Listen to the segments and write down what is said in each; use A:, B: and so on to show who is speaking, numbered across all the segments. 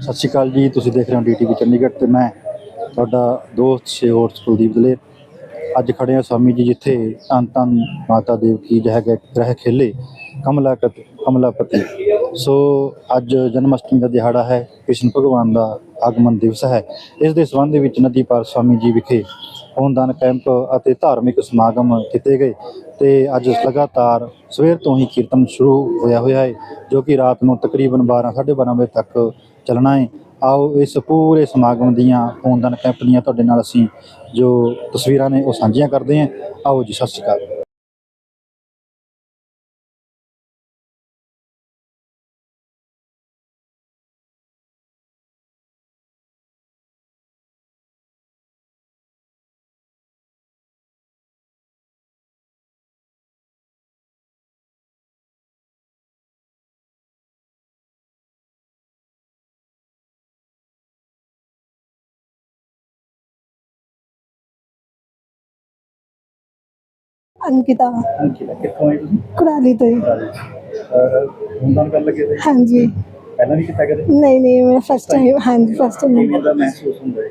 A: ਸਤਿ ਸ਼੍ਰੀ ਅਕਾਲ ਜੀ, ਤੁਸੀਂ ਦੇਖ ਰਹੇ ਹੋ ਡੀਟੀਵੀ ਚੰਡੀਗੜ੍ਹ ਤੇ ਮੈਂ ਤੁਹਾਡਾ ਦੋਸਤ ਸ਼ੇਵਰ ਕੁਲਦੀਪ ਦਲੇਰ ਅੱਜ ਖੜੇ ਹਾਂ ਸਵਾਮੀ ਜੀ ਜਿੱਥੇ ਧੰਨ ਧੰਨ ਮਾਤਾ ਦੇਵ ਕੀ ਜਹ ਗ੍ਰਹਿ ਖੇਲੇ, ਕਮਲਾਕਤ, ਕਮਲਾਪਤੀ। ਸੋ ਅੱਜ ਜਨਮ ਅਸ਼ਟਮੀ ਦਾ ਦਿਹਾੜਾ ਹੈ, ਕ੍ਰਿਸ਼ਨ ਭਗਵਾਨ ਦਾ ਆਗਮਨ ਦਿਵਸ ਹੈ। ਇਸ ਦੇ ਸੰਬੰਧ ਵਿੱਚ ਨਦੀ ਪਾਰ ਸਵਾਮੀ ਜੀ ਵਿਖੇ ਖੂਨਦਾਨ ਕੈਂਪ ਅਤੇ ਧਾਰਮਿਕ ਸਮਾਗਮ ਕੀਤੇ ਗਏ ਤੇ ਅੱਜ ਲਗਾਤਾਰ ਸਵੇਰ ਤੋਂ ਹੀ ਕੀਰਤਨ ਸ਼ੁਰੂ ਹੋਇਆ ਹੋਇਆ ਹੈ, ਜੋ ਕਿ ਰਾਤ ਨੂੰ ਤਕਰੀਬਨ 12 12:30 ਵਜੇ ਤੱਕ ਚੱਲਣਾ ਹੈ। ਆਓ ਇਸ ਪੂਰੇ ਸਮਾਗਮ ਦੀਆਂ ਖੂਨਦਾਨ ਕੈਂਪ ਦੀਆਂ ਤੁਹਾਡੇ ਨਾਲ ਅਸੀਂ ਜੋ ਤਸਵੀਰਾਂ ਨੇ ਉਹ ਸਾਂਝੀਆਂ ਕਰਦੇ ਹਾਂ। ਆਓ ਜੀ, ਸਤਿ ਸ਼੍ਰੀ ਅਕਾਲ।
B: ਅੰਕਿਤਾ।
A: ਕਿੱਥੋਂ ਆਏ ਤੁਸੀਂ?
B: ਕੁਰਾਲੀ ਤੋਂ ਹੀ।
A: ਖੂਨਦਾਨ ਕਰਨ ਲੱਗੇ ਤੇ
B: ਹਾਂਜੀ।
A: ਪਹਿਲਾਂ ਵੀ ਕੀਤਾ ਕਦੇ?
B: ਨਹੀਂ ਨਹੀਂ ਮੇਰਾ ਫਸਟ ਟਾਈਮ ਹਾਂਜੀ ਫਸਟ ਟਾਈਮ
A: ਕਿਵੇਂ ਦਾ ਮਹਿਸੂਸ ਹੁੰਦਾ ਹੈ?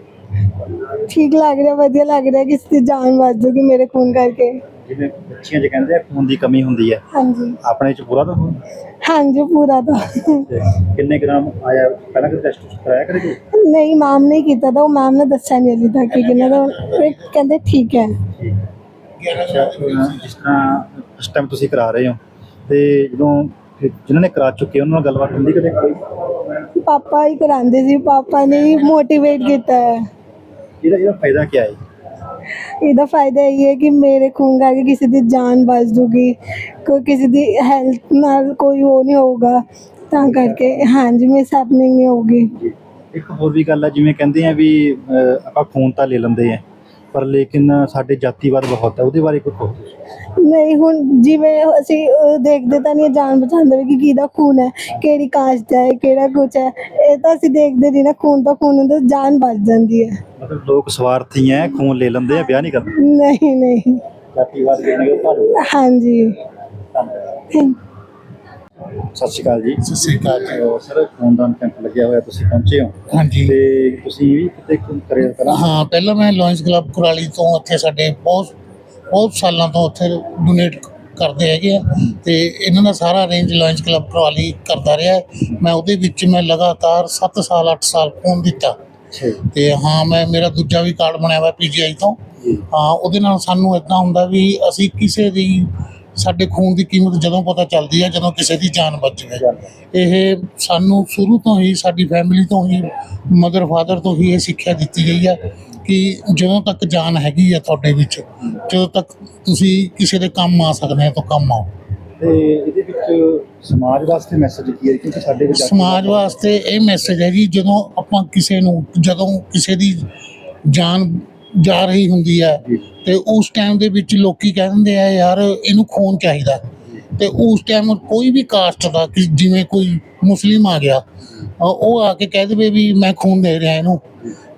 B: ਠੀਕ ਲੱਗ ਰਿਹਾ ਵਧੀਆ ਲੱਗ ਰਿਹਾ ਕਿਸੇ ਦੀ ਜਾਨ ਬਚ ਜੂਗੀ ਮੇਰੇ ਖੂਨ ਕਰਕੇ।
A: ਜਿਵੇਂ ਬੱਚੀਆਂ ਚ ਕਹਿੰਦੇ ਆ ਖੂਨ ਦੀ ਕਮੀ ਹੁੰਦੀ ਹੈ।
B: ਹਾਂਜੀ।
A: ਆਪਣੇ ਚ ਪੂਰਾ ਤਾਂ ਖੂਨ?
B: ਹਾਂਜੀ ਪੂਰਾ ਤਾਂ।
A: ਤੇ ਕਿੰਨੇ ਗ੍ਰਾਮ ਆਇਆ? ਪਹਿਲਾਂ ਕਦੇ ਟੈਸਟ ਕਰਾਇਆ ਕਦੇ ਜੀ
B: ਨਹੀਂ ਮੈਮ ਨੇ ਕੀਤਾ ਤਾਂ ਉਹ ਮੈਮ ਨੇ ਦੱਸਿਆ ਨਹੀਂ ਅਲੀ ਤੱਕ ਕਿ ਕਿੰਨਾ ਦਾ ਫਿਰ ਕਹਿੰਦੇ ਠੀਕ ਹੈ।
A: ਅੱਛਾ, ਅਹ ਜਿਸ ਤਰ੍ਹਾਂ ਇਸ ਟਾਈਮ ਤੁਸੀਂ ਕਰਾ ਰਹੇ ਹੋ। ਤੇ ਜਦੋਂ ਫਿਰ ਜਿਨ੍ਹਾਂ ਨੇ ਕਰਾ ਚੁੱਕੇ ਉਹਨਾਂ ਨਾਲ ਗੱਲਬਾਤ ਹੁੰਦੀ ਕਦੇ ਕੋਈ?
B: ਪਾਪਾ ਹੀ ਕਰਾਉਂਦੇ ਸੀ ਪਾਪਾ ਨੇ ਹੀ ਮੋਟੀਵੇਟ ਕੀਤਾ ਹੈ।
A: ਇਹਦਾ ਇਹਦਾ ਫਾਇਦਾ ਕੀ ਹੈ?
B: ਇਹਦਾ ਫਾਇਦਾ ਇਹ ਹੈ ਕਿ ਮੇਰੇ ਖੂਨ ਕਰਕੇ ਕਿਸੇ ਦੀ ਜਾਨ ਬਚ ਜੂਗੀ ਕੋਈ ਕਿਸੇ ਦੀ ਹੈਲਥ ਨਾਲ ਕੋਈ ਉਹ ਨਹੀਂ ਹੋਊਗਾ। ਤਾਂ ਕਰਕੇ ਹਾਂਜੀ ਮਿਸ ਹੈਪਨਿੰਗ ਨਹੀਂ ਹੋਊਗੀ।
A: ਇੱਕ ਹੋਰ ਵੀ ਗੱਲ ਹੈ ਜਿਵੇਂ ਕਹਿੰਦੇ ਆ ਵੀ ਅਹ, ਆਪਾਂ ਖੂਨ ਤਾਂ ਲੈ ਲੈਂਦੇ ਆ। ਪਰ ਲੇਕਿਨ ਸਾਡੇ ਜਾਤੀਵਾਦ ਬਹੁਤ ਹੈ ਉਹਦੇ ਬਾਰੇ ਕੁਝ ਕਹੋ।
B: ਨਹੀਂ ਹੁਣ ਜਿਵੇਂ ਅਸੀਂ ਅਹ, ਦੇਖਦੇ ਤਾਂ ਨਹੀਂ ਜਾਨ ਬਚਾਉਂਦੇ ਵੀ ਕਿ ਕਿਹਦਾ ਖੂਨ ਹੈ ਕਿਹੜੀ ਕਾਸਟ ਦਾ ਹੈ ਕਿਹੜਾ ਕੁਛ ਹੈ। ਇਹ ਤਾਂ ਅਸੀਂ ਦੇਖਦੇ ਨਹੀਂ ਨਾ ਖੂਨ ਤਾਂ ਖੂਨ ਹੁੰਦਾ ਜਾਨ ਬਚ ਜਾਂਦੀ ਹੈ।
A: ਮਤਲਬ ਲੋਕ ਸਵਾਰਥੀ ਹੈ ਖੂਨ ਲੈ ਲੈਂਦੇ ਆ ਵਿਆਹ ਨਹੀਂ ਕਰਦੇ।
B: ਨਹੀਂ ਨਹੀਂ।
A: ਜਾਤੀਵਾਦ ਕਿੰਨੇ ਭਾਰੂ।
B: ਹਾਂਜੀ। ਥੈਂਕ
A: ਸਤਿ ਸ਼੍ਰੀ ਅਕਾਲ ਜੀ।
C: ਸਤਿ ਸ੍ਰੀ ਅਕਾਲ ਜੀ।
A: ਸਰ ਖੂਨਦਾਨ ਕੈਂਪ ਲੱਗਿਆ ਹੋਇਆ ਤੁਸੀਂ ਪਹੁੰਚੇ ਹੋ।
C: ਹਾਂਜੀ।
A: ਤੇ ਤੁਸੀਂ ਵੀ ਕਿਤੇ ਕਰਿਆ? ਪਹਿਲਾਂ
C: ਹਾਂ ਪਹਿਲਾਂ ਮੈਂ ਲਾਇਨਸ ਕਲੱਬ ਕੁਰਾਲੀ ਤੋਂ ਉੱਥੇ ਸਾਡੇ ਬਹੁਤ ਬਹੁਤ ਸਾਲਾਂ ਤੋਂ ਉੱਥੇ ਡੋਨੇਟ ਕਰਦੇ ਹੈਗੇ ਆ। ਤੇ ਇਹਨਾਂ ਦਾ ਸਾਰਾ ਅਰੇਂਜ ਲਾਇਨਸ ਕਲੱਬ ਕੁਰਾਲੀ ਕਰਦਾ ਰਿਹਾ। ਮੈਂ ਉਹਦੇ ਵਿੱਚ ਮੈਂ ਲਗਾਤਾਰ 7 ਸਾਲ 8 ਸਾਲ ਖੂਨ ਦਿੱਤਾ। ਤੇ ਹਾਂ ਮੈਂ ਮੇਰਾ ਦੂਜਾ ਵੀ ਕਾਰਡ ਬਣਿਆ ਹੋਇਆ ਪੀਜੀਆਈ ਤੋਂ। ਹਾਂ ਉਹਦੇ ਨਾਲ ਸਾਨੂੰ ਇਦਾਂ ਹੁੰਦਾ ਵੀ ਅਸੀਂ ਕਿਸੇ ਦੀ ਸਾਡੇ ਖੂਨ ਦੀ ਕੀਮਤ ਜਦੋਂ ਪਤਾ ਚੱਲਦੀ ਹੈ ਜਦੋਂ ਕਿਸੇ ਦੀ ਜਾਨ ਬਚ ਜਾਵੇ। ਇਹ ਸਾਨੂੰ ਸ਼ੁਰੂ ਤੋਂ ਹੀ ਸਾਡੀ ਫੈਮਿਲੀ ਤੋਂ ਹੀ ਮਦਰ ਫਾਦਰ ਤੋਂ ਹੀ ਇਹ ਸਿੱਖਿਆ ਦਿੱਤੀ ਗਈ ਹੈ ਕਿ ਜਦੋਂ ਤੱਕ ਜਾਨ ਹੈਗੀ ਹੈ ਤੁਹਾਡੇ ਵਿੱਚ ਜਦੋਂ ਤੱਕ ਤੁਸੀਂ ਕਿਸੇ ਦੇ ਕੰਮ ਆ ਸਕਦੇ ਹੋ ਤਾਂ ਕੰਮ ਆਓ।
A: ਤੇ ਇਹਦੇ ਵਿੱਚ ਸਮਾਜ ਵਾਸਤੇ ਮੈਸੇਜ ਕੀ ਹੈ? ਕਿਉਂਕਿ ਸਾਡੇ ਵਿੱਚ
C: ਸਮਾਜ ਵਾਸਤੇ ਇਹ ਮੈਸੇਜ ਹੈ ਜੀ ਜਦੋਂ ਆਪਾਂ ਕਿਸੇ ਨੂੰ ਜਦੋਂ ਕਿਸੇ ਦੀ ਜਾਨ ਜਾ ਰਹੀ ਹੁੰਦੀ ਹੈ। ਤੇ ਉਸ ਟਾਈਮ ਦੇ ਵਿੱਚ ਲੋਕੀ ਕਹਿ ਦਿੰਦੇ ਆ ਯਾਰ ਇਹਨੂੰ ਖੂਨ ਚਾਹੀਦਾ ਤੇ ਉਸ ਟਾਈਮ ਕੋਈ ਵੀ ਕਾਸਟ ਦਾ ਕਿ ਜਿਵੇਂ ਕੋਈ ਮੁਸਲਿਮ ਆ ਗਿਆ ਉਹ ਆ ਕੇ ਕਹਿ ਦੇਵੇ ਵੀ ਮੈਂ ਖੂਨ ਦੇ ਰਿਹਾ ਇਹਨੂੰ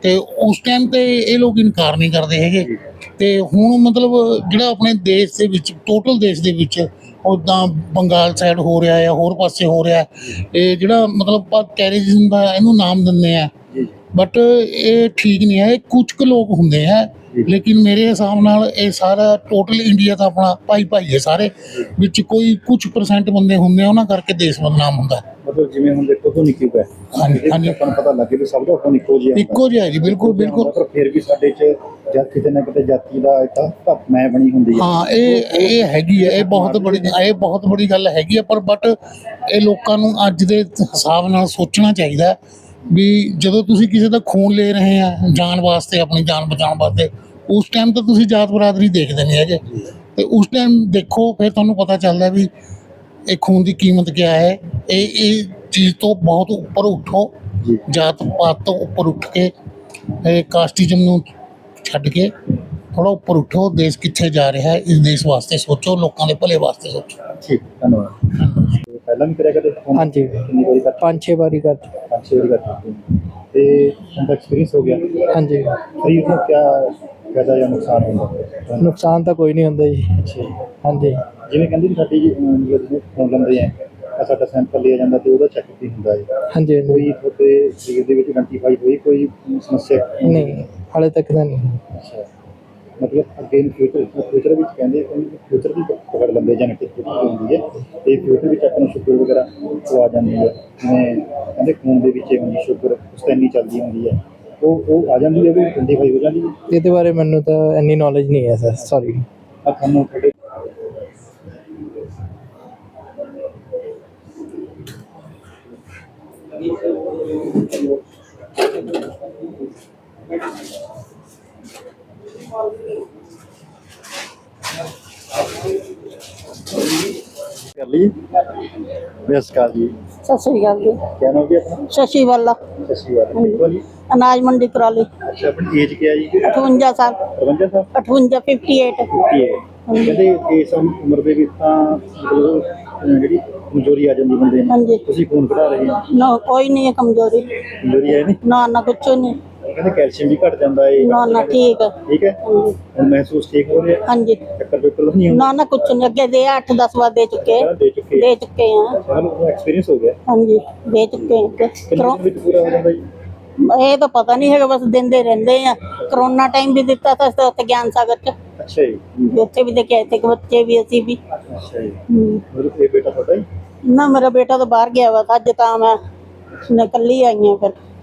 C: ਤੇ ਉਸ ਟਾਈਮ ਤੇ ਇਹ ਲੋਕ ਇਨਕਾਰ ਨਹੀਂ ਕਰਦੇ ਹੈਗੇ ਤੇ ਹੁਣ ਮਤਲਬ ਜਿਹੜਾ ਆਪਣੇ ਦੇਸ਼ ਦੇ ਵਿੱਚ ਟੋਟਲ ਦੇਸ਼ ਦੇ ਵਿੱਚ ਉਦਾਂ ਬੰਗਾਲ ਸਾਈਡ ਹੋ ਰਿਹਾ ਹੈ ਹੋਰ ਪਾਸੇ ਹੋ ਰਿਹਾ ਹੈ। ਇਹ ਜਿਹੜਾ ਮਤਲਬ ਆਪਾਂ ਟੈਰਰਿਜ਼ਮ ਦਾ ਇਹਨੂੰ ਨਾਮ ਦਿੰਦੇ ਆ। ਬਟ ਇਹ ਠੀਕ ਨਹੀਂ ਹੈ ਇਹ ਕੁਝ ਕੁ ਲੋਕ ਹੁੰਦੇ ਆ। ਲੇਕਿਨ ਮੇਰੇ ਹਿਸਾਬ ਨਾਲ ਇਹ ਸਾਰਾ ਟੋਟਲ ਇੰਡੀਆ ਦਾ ਆਪਣਾ ਭਾਈ ਭਾਈ ਹੈ ਸਾਰੇ ਵਿੱਚ ਕੋਈ ਕੁਝ ਪਰਸੈਂਟ ਬੰਦੇ ਹੁੰਦੇ ਆ ਉਹਨਾਂ ਕਰਕੇ ਦੇਸ਼ ਬਦਨਾਮ ਹੁੰਦਾ।
A: ਮਤਲਬ ਜਿਵੇਂ ਹੁਣ ਦੇਖੋ ਤੋਂ ਨਿੱਕੀ ਪੈ
C: ਹਾਂਜੀ ਹਾਂਜੀ
A: ਆਪਾਂ ਪਤਾ ਲੱਗੇ ਵੀ ਸਭ ਦਾ ਖੂਨ ਇੱਕੋ ਜਿਹਾ।
C: ਇੱਕੋ ਜਿਹਾ ਹੈ ਜੀ ਬਿਲਕੁਲ ਬਿਲਕੁਲ
A: ਪਰ ਫਿਰ ਵੀ ਸਾਡੇ ਚ ਜਦ ਕਿਤੇ ਨਾ ਕਿਤੇ ਜਾਤੀ ਦਾ ਇੱਕ ਮੈਂ ਬਣੀ ਹੁੰਦੀ ਹੈ
C: ਹਾਂ ਇਹ ਇਹ ਹੈਗੀ ਹੈ ਇਹ ਬਹੁਤ ਬੜੀ ਇਹ ਬਹੁਤ ਬੜੀ ਗੱਲ ਹੈਗੀ ਹੈ ਪਰ ਬਟ ਇਹ ਲੋਕਾਂ ਨੂੰ ਅੱਜ ਦੇ ਹਿਸਾਬ ਨਾਲ ਸੋਚਣਾ ਚਾਹੀਦਾ ਹੈ ਵੀ ਜਦੋਂ ਤੁਸੀਂ ਕਿਸੇ ਦਾ ਖੂਨ ਲੈ ਰਹੇ ਆ ਜਾਨ ਵਾਸਤੇ ਆਪਣੀ ਜਾਨ ਬਚਾਉਣ ਵਾਸਤੇ ਉਸ ਟਾਈਮ ਤਾਂ ਤੁਸੀਂ ਜਾਤ ਬਰਾਦਰੀ ਦੇਖਦੇ ਨਹੀਂ ਹੈਗੇ। ਤੇ ਉਸ ਟਾਈਮ ਦੇਖੋ ਫਿਰ ਤੁਹਾਨੂੰ ਪਤਾ ਚੱਲਦਾ ਵੀ ਇਹ ਖੂਨ ਦੀ ਕੀਮਤ ਕੀ ਹੈ? ਇਹ ਇਹ ਚੀਜ਼ ਤੋਂ ਬਹੁਤ ਉੱਪਰ ਉੱਠੋ। ਜਾਤ ਪਾਤ ਤੋਂ ਉੱਪਰ ਉੱਠ ਕੇ ਇਹ ਕਾਸਟਿਜ਼ਮ ਨੂੰ ਛੱਡ ਕੇ ਥੋੜਾ ਉੱਪਰ ਉੱਠੋ। ਦੇਸ਼ ਕਿੱਥੇ ਜਾ ਰਿਹਾ ਹੈ ਇਸ ਦੇਸ਼ ਵਾਸਤੇ ਸੋਚੋ ਲੋਕਾਂ ਦੇ ਭਲੇ ਵਾਸਤੇ ਸੋਚੋ।
A: ਠੀਕ ਧੰਨਵਾਦ। ਪਹਿਲਾਂ ਵੀ ਕਰਿਆ ਕਦੇ ਖੂਨ?
D: ਹਾਂਜੀ।
A: ਕਿੰਨੀ ਵਾਰੀ ਕਰ
D: ਪੰਜ ਛੇ ਵਾਰੀ ਕਰ
A: ਪੰਜ ਛੇ ਵਾਰੀ ਕਰ ਚੁੱਕੇ ਹੋ। ਤੇ ਤੁਹਾਡਾ ਐਕਸਪੀਰੀਅੰਸ ਹੋ ਗਿਆ।
D: ਹਾਂਜੀ।
A: ਖਰੀਦ ਨੂੰ ਕਿਆ ਫਾਇਦਾ ਜਾਂ ਨੁਕਸਾਨ ਹੁੰਦਾ?
D: ਨੁਕਸਾਨ ਤਾਂ ਕੋਈ ਨਹੀਂ ਹੁੰਦਾ ਜੀ।
A: ਅੱਛਾ।
D: ਹਾਂਜੀ।
A: ਜਿਵੇਂ ਕਹਿੰਦੇ ਨੇ ਸਾਡੀ ਜਦੋਂ ਫੋਨ ਲੈਂਦੇ ਆ ਤਾਂ ਸਾਡਾ ਸੈਂਪਲ ਲਿਆ ਜਾਂਦਾ ਤੇ ਉਹਦਾ ਚੈੱਕ ਵੀ ਹੁੰਦਾ ਹੈ
D: ਹਾਂਜੀ ਹਾਂਜੀ।
A: ਕੋਈ ਤੁਹਾਡੇ ਸਰੀਰ ਦੇ ਵਿੱਚ ਆਇਡੈਂਟੀਫਾਈ ਹੋਈ ਕੋਈ ਸਮੱਸਿਆ?
D: ਨਹੀਂ ਹਾਲੇ ਤੱਕ ਤਾਂ ਨਹੀਂ।
A: ਅੱਛਾ। ਮਤਲਬ ਅੱਗੇ ਇਨ ਫਿਊਚਰ ਫਿਊਚਰ ਵਿੱਚ ਕਹਿੰਦੇ ਕਿ ਫਿਊਚਰ ਦੀ ਪਕੜ ਲੈਂਦੇ ਜੈਨੇਟਿਕ ਹੁੰਦੀ ਹੈ ਤੇ ਫਿਊਚਰ ਵਿੱਚ ਆਪਾਂ ਨੂੰ ਸ਼ੂਗਰ ਵਗੈਰਾ ਉਹ ਆ ਜਾਂਦੀ ਹੈ ਜਿਵੇਂ ਕਹਿੰਦੇ ਖੂਨ ਦੇ ਵਿੱਚ ਇਹ ਸ਼ੂਗਰ ਉਸ ਤੋਂ ਇੰਨੀ ਚੱਲਦੀ ਹੁੰਦੀ ਹੈ ਉਹ ਉਹ ਆ ਜਾਂਦੀ ਹੈ ਉਹ ਆਇਡੈਂਟੀਫਾਈ ਹੋ ਜਾਂਦੀ ਹੈ
D: ਇਹਦੇ ਬਾਰੇ ਮੈਨੂੰ ਤਾਂ ਇੰਨੀ ਨੌਲੇਜ ਨਹੀਂ ਹੈ ਸਰ ਸੌਰੀ
A: ਆ ਤੁਹਾਨੂੰ ਤੁਹਾਡੇ ਕਰ ਲਈ ਨਮਸਕਾਰ ਜੀ
E: ਸਤਿ ਸ੍ਰੀ ਅਕਾਲ ਜੀ
A: ਕੀ ਨਾਮ ਜੀ ਆਪਣਾ
E: ਸ਼ਸ਼ੀ ਵਾਲਾ
A: ਸਤਿ ਸ਼੍ਰੀ ਅਕਾਲ ਕਿੱਥੋਂ ਜੀ
E: ਅਨਾਜ ਮੰਡੀ ਕਰਾਲੀ
A: ਅੱਛਾ ਆਪਣੀ ਏਜ ਕੀ ਹੈ ਜੀ
E: 58 ਸਾਲ
A: 52 ਸਾਲ
E: 58 58
A: ਕੀ ਹੈ ਕਹਿੰਦੇ ਇਸ ਉਮਰ ਦੇ ਵਿੱਚ ਤਾਂ ਮਤਲਬ ਅਹ ਜਿਹੜੀ ਕਮਜ਼ੋਰੀ ਆ ਜਾਂਦੀ ਬੰਦੇ ਨੂੰ
E: ਹਾਂਜੀ
A: ਤੁਸੀਂ ਖੂਨ ਕਢਾ ਰਹੇ ਹੋ?
E: ਨਾ ਕੋਈ ਨਹੀਂ ਹੈ ਕਮਜ਼ੋਰੀ।
A: ਕਮਜ਼ੋਰੀ ਹੈ ਨਹੀਂ?
E: ਨਾ ਨਾ ਕੁਛ ਨਹੀਂ।
A: ਕਹਿੰਦੇ ਕੈਲਸ਼ੀਅਮ ਵੀ ਘਟ ਜਾਂਦਾ ਹੈ
E: ਨਾ ਨਾ ਠੀਕ ਹੈ
A: ਠੀਕ ਹੈ? ਹੁਣ ਮਹਿਸੂਸ ਠੀਕ ਹੋ ਰਿਹਾ?
E: ਹਾਂਜੀ।
A: ਚੱਕਰ ਪੇਪਰ ਨਹੀਂ ਹੁੰਦਾ?
E: ਨਾ ਨਾ ਕੁਛ ਨਹੀਂ। ਅੱਗੇ ਦੇ 8 10 ਵਾਰ ਦੇ ਚੁੱਕੇ।
A: ਪਹਿਲਾਂ ਦੇ ਚੁੱਕੇ।
E: ਦੇ ਚੁੱਕੇ ਹਾਂ
A: ਸਾਨੂੰ ਐਕਸਪੀਰੀਅੰਸ ਹੋ ਗਿਆ।
E: ਹਾਂਜੀ ਦੇ ਚੁੱਕੇ
A: ਕਿੰਨੇ
E: ਕਰੋ
A: ਦਿਨ ਵਿੱਚ ਪੂਰਾ ਹੋ ਜਾਂਦਾ ਜੀ।
E: ਇਹ ਤਾਂ ਪਤਾ ਨਹੀਂ ਹੈਗਾ ਬਸ ਦਿੰਦੇ ਰਹਿੰਦੇ ਆ। ਕਰੋਨਾ ਟਾਈਮ ਵੀ ਦਿੱਤਾ ਤਾਂ ਅਸੀਂ ਤਾਂ ਉੱਥੇ ਗਿਆਨ ਸਾਗਰ ਚ।
A: ਅੱਛਾ ਜੀ।
E: ਵੀ ਉੱਥੇ ਵੀ ਦੇਖਿਆ ਇੱਥੇ ਕਿ ਬੱਚੇ ਵੀ ਅਸੀਂ ਵੀ।
A: ਅੱਛਾ ਜੀ।
E: ਹਮ।
A: ਮਤਲਬ ਇਹ ਬੇਟਾ ਤੁਹਾਡਾ ਹੀ
E: ਨਾ ਮੇਰਾ ਬੇਟਾ ਤਾਂ ਬਾਹਰ ਗਿਆ ਵਾ ਤਾਂ ਅੱਜ ਤਾਂ ਮੈਂ ਮੈਂ ਇਕੱਲੀ ਆਈ ਹਾਂ ਫਿਰ।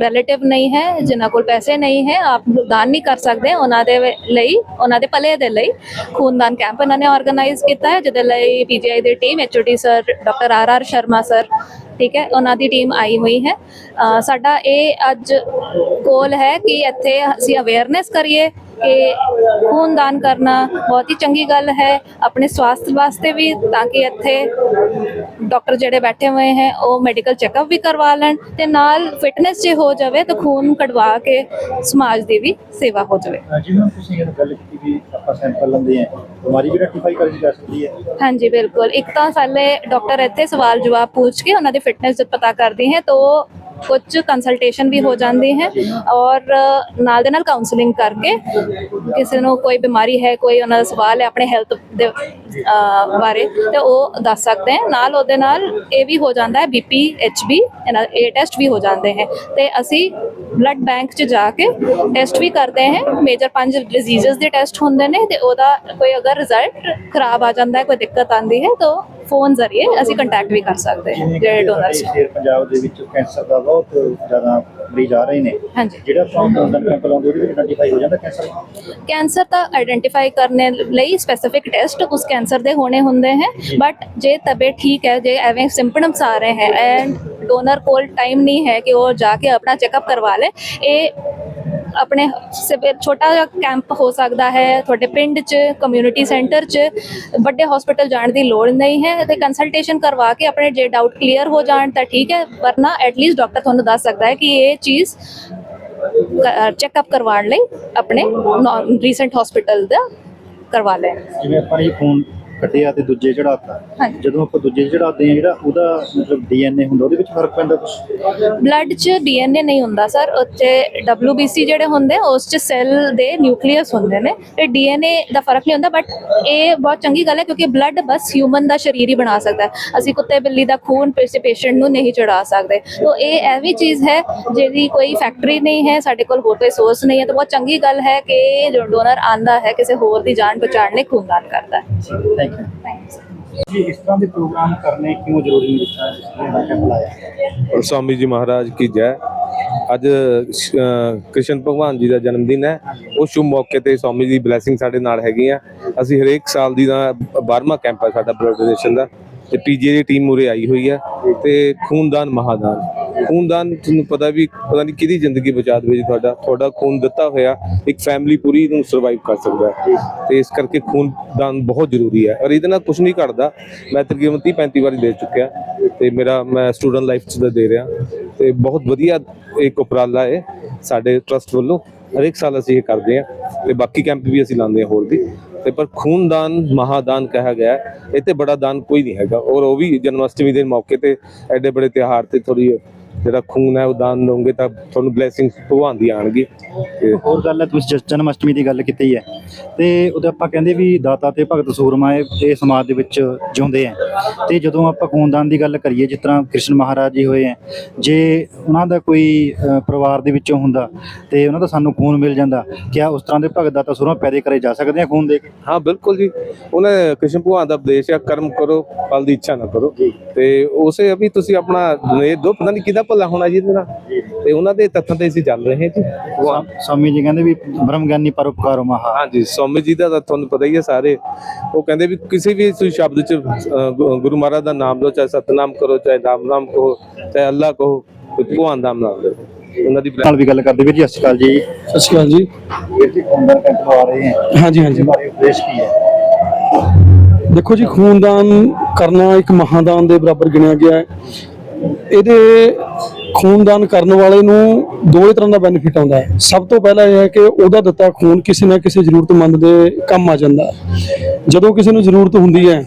F: ਰਿਲੇਟਿਵ ਨਹੀਂ ਹੈ, ਜਿਨ੍ਹਾਂ ਕੋਲ ਪੈਸੇ ਨਹੀਂ ਹੈ, ਆਪ ਦਾਨ ਨਹੀਂ ਕਰ ਸਕਦੇ, ਉਹਨਾਂ ਦੇ ਲਈ, ਉਹਨਾਂ ਦੇ ਭਲੇ ਦੇ ਲਈ ਖੂਨਦਾਨ ਕੈਂਪ ਇਹਨਾਂ ਨੇ ਆਰਗੇਨਾਈਜ਼ ਕੀਤਾ ਹੈ, ਜਿਹਦੇ ਲਈ ਪੀਜੀਆਈ ਦੀ team HOD sir doctor R R Sharma sir ਠੀਕ ਹੈ, ਉਹਨਾਂ ਦੀ ਟੀਮ ਆਈ ਹੋਈ ਹੈ। ਸਾਡਾ ਇਹ ਅੱਜ ਕੋਲ ਹੈ ਕਿ ਇੱਥੇ ਅਸੀਂ ਅਵੇਅਰਨੈਸ ਕਰੀਏ ਕਿ ਖੂਨਦਾਨ ਕਰਨਾ ਬਹੁਤ ਹੀ ਚੰਗੀ ਗੱਲ ਹੈ। ਆਪਣੇ ਸਵਾਸਥ ਵਾਸਤੇ ਵੀ ਤਾਂ ਕਿ ਇੱਥੇ ਡਾਕਟਰ ਜਿਹੜੇ ਬੈਠੇ ਹੋਏ ਹੈ ਉਹ ਮੈਡੀਕਲ ਚੈੱਕਅਪ ਵੀ ਕਰਵਾ ਲੈਣ ਤੇ ਨਾਲ ਫਿਟਨੈਸ ਜੇ ਹੋ ਜਾਵੇ ਤਾਂ ਖੂਨ ਕਢਵਾ ਕੇ ਸਮਾਜ ਦੀ ਵੀ ਸੇਵਾ ਹੋ ਜਾਵੇ।
A: ਅਹ ਜਿਵੇਂ ਤੁਸੀਂ ਇਹ ਗੱਲ ਕੀਤੀ ਵੀ ਆਪਾਂ ਸੈਂਪਲ ਲੈਂਦੇ ਆ ਬਿਮਾਰੀ ਵੀ ਰੈਕਟੀਫਾਈ ਕਰੀ ਜਾ ਸਕਦੀ ਹੈ।
F: ਹਾਂਜੀ ਬਿਲਕੁਲ। ਇੱਕ ਤਾਂ ਪਹਿਲੇ ਡਾਕਟਰ ਇੱਥੇ ਸਵਾਲ ਜਵਾਬ ਪੁੱਛ ਕੇ ਉਹਨਾਂ ਦੀ ਫਿਟਨੈਸ ਪਤਾ ਕਰਦੀ ਹੈ ਤਾਂ ਕੁਝ ਕੰਸਲਟੇਸ਼ਨ ਵੀ ਹੋ ਜਾਂਦੀ ਹੈ ਔਰ ਨਾਲ ਦੇ ਨਾਲ ਕਾਉਂਸਲਿੰਗ ਕਰਕੇ ਕਿਸੇ ਨੂੰ ਕੋਈ ਬਿਮਾਰੀ ਹੈ, ਕੋਈ ਉਹਨਾਂ ਦਾ ਸਵਾਲ ਹੈ ਆਪਣੇ ਹੈਲਥ ਦੇ ਬਾਰੇ, ਤੇ ਉਹ ਦੱਸ ਸਕਦੇ ਹੈ। ਨਾਲ ਉਹਦੇ ਨਾਲ ਇਹ ਵੀ ਹੋ ਜਾਂਦਾ ਹੈ ਬੀਪੀ ਐਚਬੀ ਇਹਨਾਂ ਇਹ ਟੈਸਟ ਵੀ ਹੋ ਜਾਂਦੇ ਹੈ। ਤੇ ਅਸੀਂ ਬਲੱਡ ਬੈਂਕ 'ਚ ਜਾ ਕੇ ਟੈਸਟ ਵੀ ਕਰਦੇ ਹਾਂ। ਮੇਜਰ ਪੰਜ ਡਿਜ਼ੀਜ਼ਸ ਦੇ ਟੈਸਟ ਹੁੰਦੇ ਨੇ ਤੇ ਉਹਦਾ ਕੋਈ ਅਗਰ ਰਿਜ਼ਲਟ ਖਰਾਬ ਆ ਜਾਂਦਾ ਹੈ, ਕੋਈ ਦਿੱਕਤ ਆਂਦੀ ਹੈ, ਤਾਂ ਫੋਨ ਜ਼ਰੀਏ ਅਸੀਂ ਕੰਟੈਕਟ ਵੀ ਕਰ ਸਕਦੇ ਹਾਂ ਜਿਹੜੇ ਡੋਨਰਸ
A: ਸ਼ੇਰ ਪੰਜਾਬ ਦੇ ਵਿੱਚ ਕੈਂਸਰ ਦਾ ਬਹੁਤ ਜ਼ਿਆਦਾ ਮਰੀਜ਼ ਆ ਰਹੇ ਨੇ। ਜਿਹੜਾ ਖੂਨਦਾਨ ਕੈਂਪ ਲਾਉਂਦੇ ਉਹਦੇ ਵਿੱਚ ਆਇਡੈਂਟੀਫਾਈ ਹੋ ਜਾਂਦਾ ਕੈਂਸਰ
F: ਕੈਂਸਰ ਤਾਂ ਆਇਡੈਂਟੀਫਾਈ ਕਰਨੇ ਲਈ ਸਪੈਸਿਫਿਕ ਟੈਸਟ ਉਸ ਕੈਂਸਰ ਦੇ ਹੋਣੇ ਹੁੰਦੇ ਹੈ ਬਟ ਜੇ ਤਬੀਅਤ ਠੀਕ ਹੈ ਜੇ ਐਵੇਂ ਸਿੰਪਟਮਸ ਆ ਰਹੇ ਹੈ ਐਂਡ ਡੋਨਰ ਕੋਲ ਟਾਈਮ ਨਹੀਂ ਹੈ ਕਿ ਉਹ ਜਾ ਕੇ ਆਪਣਾ ਚੈੱਕਅਪ ਕਰਵਾ ਲੇ ਇਹ ਆਪਣੇ ਛੋਟਾ ਜਿਹਾ ਕੈਂਪ ਹੋ ਸਕਦਾ ਹੈ, ਤੁਹਾਡੇ ਪਿੰਡ 'ਚ ਕਮਿਊਨਿਟੀ ਸੈਂਟਰ 'ਚ, ਵੱਡੇ ਹਸਪੀਟਲ ਜਾਣ ਦੀ ਲੋੜ ਨਹੀਂ ਹੈ ਤੇ ਕੰਸਲਟੇਸ਼ਨ ਕਰਵਾ ਕੇ ਆਪਣੇ ਜੇ ਡਾਊਟ ਕਲੀਅਰ ਹੋ ਜਾਣ ਤਾਂ ਠੀਕ ਹੈ, ਵਰਨਾ ਐਟਲੀਸਟ ਡਾਕਟਰ ਤੁਹਾਨੂੰ ਦੱਸ ਸਕਦਾ ਹੈ ਕਿ ਇਹ ਚੀਜ਼ ਚੈੱਕਅਪ ਕਰਵਾਉਣ ਲਈ ਆਪਣੇ ਰੀਸੈਂਟ ਹਸਪੀਟਲ ਦਾ ਕਰਵਾ ਲੈਣ।
A: ਜਿਵੇਂ ਆਪਾਂ ਨੇ ਖੂਨ ਕੱਢਿਆ ਤੇ ਦੂਜੇ ਚੜਾਤਾ
F: ਹਾਂਜੀ।
A: ਜਦੋਂ ਆਪਾਂ ਦੂਜੇ ਚੜਾਉਂਦੇ ਆ ਜਿਹੜਾ ਉਹਦਾ ਮਤਲਬ ਡੀਐਨਏ ਹੁੰਦਾ ਉਹਦੇ ਵਿੱਚ ਫ਼ਰਕ ਪੈਂਦਾ ਕੁਝ
F: ਬਲੱਡ 'ਚ ਡੀਐਨਏ ਨਹੀਂ ਹੁੰਦਾ ਸਰ। ਉੱਥੇ WBC ਜਿਹੜੇ ਹੁੰਦੇ ਉਸ 'ਚ ਸੈੱਲ ਦੇ ਨਿਊਕਲੀਅਸ ਹੁੰਦੇ ਨੇ। ਤੇ ਡੀਐਨਏ ਦਾ ਫ਼ਰਕ ਨਹੀਂ ਹੁੰਦਾ ਬਟ ਇਹ ਬਹੁਤ ਚੰਗੀ ਗੱਲ ਹੈ ਕਿਉਂਕਿ ਬਲੱਡ ਬਸ ਹਿਊਮਨ ਦਾ ਸਰੀਰ ਹੀ ਬਣਾ ਸਕਦਾ ਹੈ। ਅਸੀਂ ਕੁੱਤੇ ਬਿੱਲੀ ਦਾ ਖੂਨ ਕਿਸੇ ਪੇਸ਼ੈਂਟ ਨੂੰ ਨਹੀਂ ਚੜਾ ਸਕਦੇ। ਤਾਂ ਇਹ ਐਵੀ ਚੀਜ਼ ਹੈ ਜਿਹਦੀ ਕੋਈ ਫੈਕਟਰੀ ਨਹੀਂ ਹੈ ਸਾਡੇ ਕੋਲ ਹੋਰ ਕੋਈ ਸੋਰਸ ਨਹੀਂ ਹੈ। ਤਾਂ ਬਹੁਤ ਚੰਗੀ ਗੱਲ ਹੈ ਕਿ ਜੋ ਡੋਨਰ ਆਂਦਾ ਹੈ ਕਿਸੇ ਹੋਰ ਦੀ ਜਾਨ ਬਚਾਉਣ ਲਈ ਖੂਨਦਾਨ ਕਰਦਾ ਹੈ।
A: ਥੈਂਕ
F: ਥੈਂਕ
A: ਜੀ, ਇਸ ਤਰ੍ਹਾਂ ਦੇ ਪ੍ਰੋਗਰਾਮ ਕਰਨੇ ਕਿਉਂ ਜ਼ਰੂਰੀ ਦਿੱਤਾ ਜਿਸ ਨੇ ਬੈਠਕ
G: ਬੁਲਾਇਆ ਸਵਾਮੀ ਜੀ ਮਹਾਰਾਜ ਕੀ ਜੈ। ਅੱਜ ਕ੍ਰਿਸ਼ਨ ਭਗਵਾਨ ਜੀ ਦਾ ਜਨਮ ਦਿਨ ਹੈ। ਉਸ ਸ਼ੁਭ ਮੌਕੇ ਤੇ ਸਵਾਮੀ ਜੀ ਦੀ ਬਲੇਸਿੰਗ ਸਾਡੇ ਨਾਲ ਹੈਗੀ ਆ ਅਸੀਂ ਹਰੇਕ ਸਾਲ ਦੀ ਦਾ 12ਵਾਂ ਕੈਂਪ ਹੈ ਸਾਡਾ ਬਲੱਡ ਡੋਨੇਸ਼ਨ ਦਾ। ਤੇ ਪੀਜੀ ਦੀ ਟੀਮ ਉਰੇ ਆਈ ਹੋਈ ਹੈ ਤੇ ਖੂਨਦਾਨ ਮਹਾਦਾਨ। ਖੂਨਦਾਨ ਤੁਹਾਨੂੰ ਪਤਾ ਵੀ ਪਤਾ ਨਹੀਂ ਕਿਹਦੀ ਜ਼ਿੰਦਗੀ ਬਚਾ ਦੇਵੇ ਜੀ ਤੁਹਾਡਾ ਤੁਹਾਡਾ ਖੂਨ ਦਿੱਤਾ ਹੋਇਆ, ਇੱਕ ਫੈਮਿਲੀ ਪੂਰੀ ਨੂੰ ਸਰਵਾਈਵ ਕਰ ਸਕਦਾ ਹੈ। ਤੇ ਇਸ ਕਰਕੇ ਖੂਨਦਾਨ ਬਹੁਤ ਜ਼ਰੂਰੀ ਹੈ। ਔਰ ਇਹਦੇ ਨਾਲ ਕੁਝ ਨਹੀਂ ਘਟਦਾ। ਮੈਂ ਤਕਰੀਬਨ 30 35 ਵਾਰੀ ਦੇ ਚੁੱਕਿਆ। ਤੇ ਮੇਰਾ, ਮੈਂ ਸਟੂਡੈਂਟ ਲਾਈਫ 'ਚ ਤਾਂ ਦੇ ਰਿਹਾ। ਤੇ ਬਹੁਤ ਵਧੀਆ ਇੱਕ ਉਪਰਾਲਾ ਹੈ ਸਾਡੇ ਟਰਸਟ ਵੱਲੋਂ। ਹਰੇਕ ਸਾਲ ਅਸੀਂ ਇਹ ਕਰਦੇ ਹਾਂ। ਤੇ ਬਾਕੀ ਕੈਂਪ ਵੀ ਅਸੀਂ ਲਾਉਂਦੇ ਹਾਂ ਹੋਰ ਵੀ। ਤੇ ਪਰ ਖੂਨਦਾਨ ਮਹਾਦਾਨ ਕਿਹਾ ਗਿਆ ਹੈ। ਇਹ ਤੇ ਬੜਾ ਦਾਨ ਕੋਈ ਨਹੀਂ ਹੈਗਾ ਔਰ ਉਹ ਵੀ ਜਨਮ ਅਸ਼ਟਮੀ ਦੇ ਮੌਕੇ ਤੇ ਐਡੇ ਬੜੇ ਤਿਉਹਾਰ ਤੇ ਥੋੜੀ ਜਿਹੜਾ ਖੂਨ ਹੈ ਉਹ ਦਾਨ ਦੋਗੇ ਤਾਂ ਤੁਹਾਨੂੰ ਬਲੇਸਿੰਗਸ ਭਗਵਾਨ ਦੀ ਆਣਗੀ
A: ਹੋਰ ਗੱਲ ਹੈ ਤੁਸੀਂ ਜਨਮ ਅਸ਼ਟਮੀ ਦੀ ਗੱਲ ਕੀਤੀ ਹੈ। ਤੇ ਉਹਦੇ ਆਪਾਂ ਕਹਿੰਦੇ ਵੀ ਦਾਤਾ ਤੇ ਭਗਤ ਸੂਰਮਾ ਇਹ ਸਮਾਜ ਦੇ ਵਿੱਚ ਜਿਉਂਦੇ ਆ ਤੇ ਜਦੋਂ ਆਪਾਂ ਖੂਨਦਾਨ ਦੀ ਗੱਲ ਕਰੀਏ ਜਿਸ ਤਰ੍ਹਾਂ ਕ੍ਰਿਸ਼ਨ ਮਹਾਰਾਜ ਜੀ ਹੋਏ ਆ ਜੇ ਉਹਨਾਂ ਦਾ ਕੋਈ ਪਰਿਵਾਰ ਦੇ ਵਿੱਚੋਂ ਹੁੰਦਾ ਤੇ ਉਹਨਾਂ ਦਾ ਸਾਨੂੰ ਖੂਨ ਮਿਲ ਜਾਂਦਾ ਕਿਆ ਉਸ ਤਰ੍ਹਾਂ ਦੇ ਭਗਤ ਦਾਤਾ ਸੂਰਮਾ ਪੈਦੇ ਕਰੇ ਜਾ ਸਕਦੇ ਆ ਖੂਨ ਦੇ ਕੇ?
G: ਹਾਂ ਬਿਲਕੁਲ ਜੀ। ਉਹਨੇ ਕ੍ਰਿਸ਼ਨ ਭਗਵਾਨ ਦਾ ਉਪਦੇਸ਼ ਹੈ ਕਰਮ ਕਰੋ ਫਲ ਦੀ ਇੱਛਾ ਨਾ ਕਰੋ। ਤੇ ਉਸੇ ਅਭੀ ਤੁਸੀਂ ਆਪਣਾ ਇਹ ਦੋ ਪਤਾ ਨਹੀਂ ਕਿਹਦਾ ਭਲਾ ਹੋਣਾ ਜੀ ਇਹਦੇ ਨਾਲ। ਤੇ ਉਹਨਾਂ ਦੇ ਤੱਥਾਂ ਤੇ ਅਸੀਂ ਚੱਲ ਰਹੇ ਹਾਂ ਜੀ।
A: ਸਵਾਮੀ ਜੀ ਕਹਿੰਦੇ ਵੀ ਬ੍ਰਹਮ ਗਿਆਨੀ ਪਰਉਪਕਾਰੋ ਮਹਾ।
G: ਹਾਂਜੀ ਸਵਾਮੀ ਜੀ ਦਾ ਤਾਂ ਤੁਹਾਨੂੰ ਪਤਾ ਹੀ ਹੈ ਸਾਰੇ। ਉਹ ਕਹਿੰਦੇ ਵੀ ਕਿਸੇ ਵੀ ਤੁਸੀਂ ਸ਼ਬਦ ਚ ਗੁਰੂ ਮਹਾਰਾਜ ਦਾ ਨਾਮ ਲਓ ਚਾਹੇ ਸਤਨਾਮ ਕਰੋ ਚਾਹੇ ਰਾਮ ਨਾਮ ਕਹੋ ਚਾਹੇ ਅੱਲਾ ਕਹੋ ਭਗਵਾਨ ਦਾ ਨਾਮ ਲਓ। ਉਹਨਾਂ ਦੀ
A: ਨਾਲ ਵੀ ਗੱਲ ਕਰਦੇ ਵੀਰ ਜੀ ਸਤਿ ਸ਼੍ਰੀ ਅਕਾਲ ਜੀ।
H: ਸਤਿ ਸ਼੍ਰੀ ਅਕਾਲ ਜੀ।
A: ਵੀਰ ਜੀ ਖੂਨਦਾਨ ਕੈਂਪ ਲਵਾ ਰਹੇ ਹੈ।
H: ਹਾਂਜੀ ਹਾਂਜੀ।
A: ਬਾਰੇ ਉਪਦੇਸ਼ ਕੀ ਹੈ?
H: ਦੇਖੋ ਜੀ ਖੂਨਦਾਨ ਕਰਨਾ ਇੱਕ ਮਹਾਦਾਨ ਦੇ ਬਰਾਬਰ ਗਿਣਿਆ ਗਿਆ ਹੈ। ਇਹਦੇ ਖੂਨਦਾਨ ਕਰਨ ਵਾਲੇ ਨੂੰ ਦੋਵੇਂ ਤਰ੍ਹਾਂ ਦਾ ਬੈਨੀਫਿਟ ਆਉਂਦਾ ਹੈ। ਸਭ ਤੋਂ ਪਹਿਲਾਂ ਇਹ ਹੈ ਕਿ ਉਹਦਾ ਦਿੱਤਾ ਖੂਨ ਕਿਸੇ ਨਾ ਕਿਸੇ ਜ਼ਰੂਰਤਮੰਦ ਦੇ ਕੰਮ ਆ ਜਾਂਦਾ ਜਦੋਂ ਕਿਸੇ ਨੂੰ ਜ਼ਰੂਰਤ ਹੁੰਦੀ ਹੈ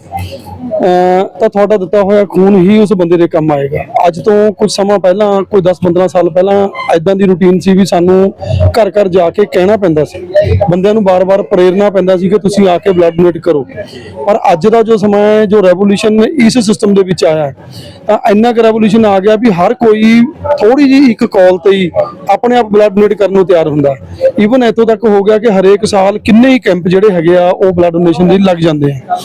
H: ਤਾਂ ਤੁਹਾਡਾ ਦਿੱਤਾ ਹੋਇਆ ਖੂਨ ਹੀ ਉਸ ਬੰਦੇ ਦੇ ਕੰਮ ਆਏਗਾ। ਅੱਜ ਤੋਂ ਕੁਝ ਸਮਾਂ ਪਹਿਲਾਂ, ਕੋਈ 10-15 ਸਾਲ ਪਹਿਲਾਂ ਐਦਾਂ ਦੀ ਰੁਟੀਨ ਸੀ ਵੀ ਸਾਨੂੰ ਘਰ ਘਰ ਜਾ ਕੇ ਕਹਿਣਾ ਪੈਂਦਾ ਸੀ। ਬੰਦਿਆਂ ਨੂੰ ਬਾਰ-ਬਾਰ ਪ੍ਰੇਰਨਾ ਪੈਂਦਾ ਸੀ ਕਿ ਤੁਸੀਂ ਆ ਕੇ ਬਲੱਡ ਡੋਨੇਟ ਕਰੋ। ਪਰ ਅੱਜ ਦਾ ਜੋ ਸਮਾਂ ਹੈ, ਜੋ ਰੈਵੋਲੂਸ਼ਨ ਇਸ ਸਿਸਟਮ ਦੇ ਵਿੱਚ ਆਇਆ ਤਾਂ ਇੰਨਾ ਕੁ ਰੈਵੋਲੂਸ਼ਨ ਆ ਗਿਆ ਵੀ ਹਰ ਕੋਈ ਥੋੜੀ ਜਿਹੀ ਇੱਕ ਕਾਲ ਤੇ ਹੀ ਆਪਣੇ ਆਪ ਬਲੱਡ ਡੋਨੇਟ ਕਰਨ ਨੂੰ ਤਿਆਰ ਹੁੰਦਾ। ਈਵਨ ਇੱਥੋਂ ਤੱਕ ਹੋ ਗਿਆ ਕਿ ਹਰੇਕ ਸਾਲ ਕਿੰਨੇ ਹੀ ਕੈਂਪ ਜਿਹੜੇ ਹੈਗੇ ਆ, ਉਹ ਬਲੱਡ ਡੋਨੇਸ਼ਨ ਦੇ ਲੱਗ ਜਾਂਦੇ ਆ।